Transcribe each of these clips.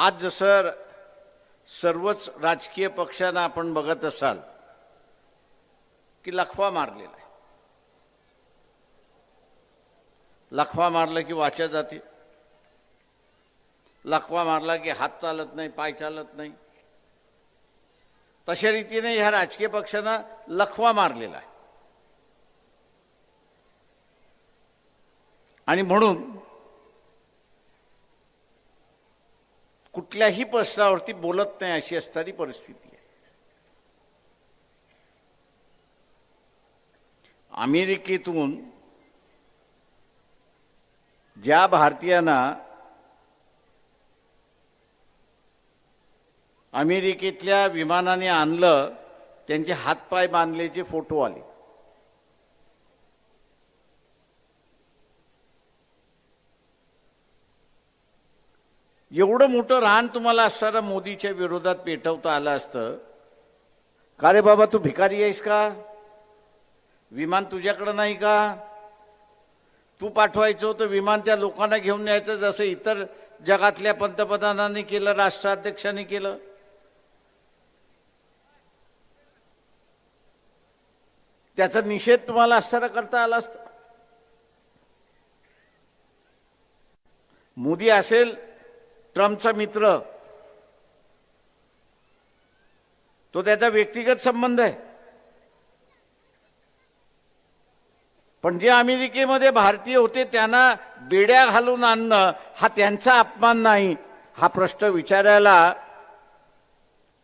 आज जसं सर्वच राजकीय पक्षांना आपण बघत असाल की लखवा मारलेला आहे. लखवा मारलं की वाचा जाते. लखवा मारला की हात चालत नाही पाय चालत नाही. तशा रीतीने ह्या राजकीय पक्षांना लखवा मारलेला आहे. आणि म्हणून कुठल्याही प्रश्नावरती बोलत नाही अशी असणारी परिस्थिती आहे. अमेरिकेतून ज्या भारतीयांना अमेरिकेतल्या विमानाने आणलं त्यांचे हातपाय बांधल्याचे फोटो आले. एवढं मोठं रान तुम्हाला असताना मोदीच्या विरोधात पेटवता आलं असतं? का रे बाबा तू भिकारी आहेस का? विमान तुझ्याकडं नाही का? तू पाठवायचं होतं विमान त्या लोकांना घेऊन यायचं जसं इतर जगातल्या पंतप्रधानांनी केलं राष्ट्राध्यक्षांनी केलं. त्याचा निषेध तुम्हाला असताना करता आला असता. मोदी असेल ट्रम्पचा मित्र. तो त्याचा व्यक्तिगत संबंध आहे. पण जे अमेरिकेमध्ये भारतीय होते त्यांना बेड्या घालून आणणं हा त्यांचा अपमान नाही. हा प्रश्न विचारायला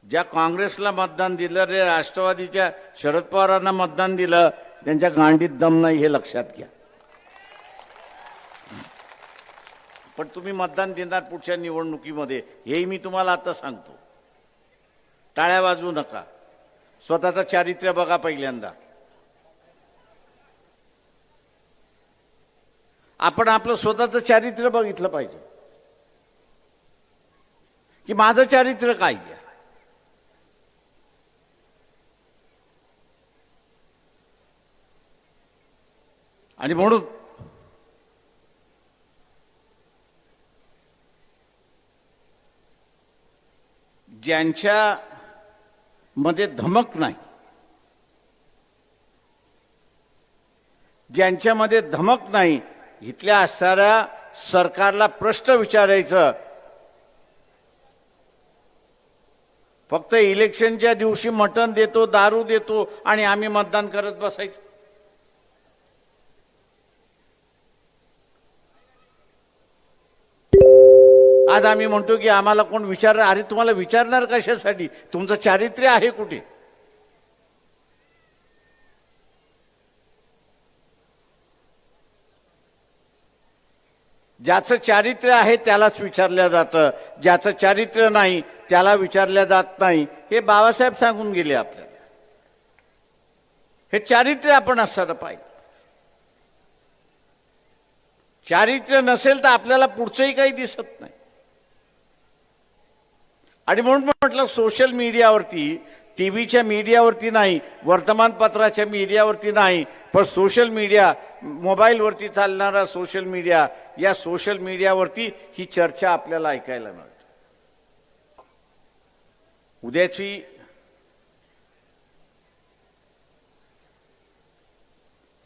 ज्या काँग्रेसला मतदान दिलं रे राष्ट्रवादीच्या शरद पवारांना मतदान दिलं त्यांच्या गांडीत दम नाही हे लक्षात घ्या. पण तुम्ही मतदान देणार पुढच्या निवडणुकीमध्ये हेही मी तुम्हाला आता सांगतो. टाळ्या वाजवू नका. स्वतःचं चारित्र्य बघा पहिल्यांदा. आपण आपलं स्वतःचं चारित्र्य बघितलं पाहिजे. की माझं चारित्र्य काय आहे? आणि म्हणून ज्यांच्या मध्ये धमक नाही ज्यांच्यामध्ये धमक नाही इथल्या असणाऱ्या सरकारला प्रश्न विचारायचं. फक्त इलेक्शनच्या दिवशी मटण देतो दारू देतो आणि आम्ही मतदान करत बसायचं. आज आम्ही म्हणतो की आम्हाला कोण विचार अरे तुम्हाला विचारणार कशासाठी? तुमचं चारित्र्य आहे कुठे? ज्याचं चारित्र्य आहे त्यालाच विचारलं जातं. ज्याचं चारित्र्य नाही त्याला विचारलं जात नाही. हे बाबासाहेब सांगून गेले आपल्याला. हे चारित्र्य आपण असलं पाहिजे. चारित्र्य नसेल तर आपल्याला पुढचंही काही दिसत नाही. आणि म्हणून म्हटलं सोशल मीडियावरती टीव्हीच्या मीडियावरती नाही वर्तमानपत्राच्या मीडियावरती नाही पण सोशल मीडिया मोबाईलवरती चालणारा सोशल मीडिया या सोशल मीडियावरती ही चर्चा आपल्याला ऐकायला मिळते. उद्याची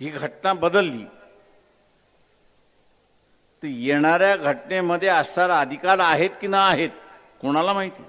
ही घटना बदलली तर येणाऱ्या घटनेमध्ये असणारा अधिकार आहेत की ना आहेत? कोणाला माहिती?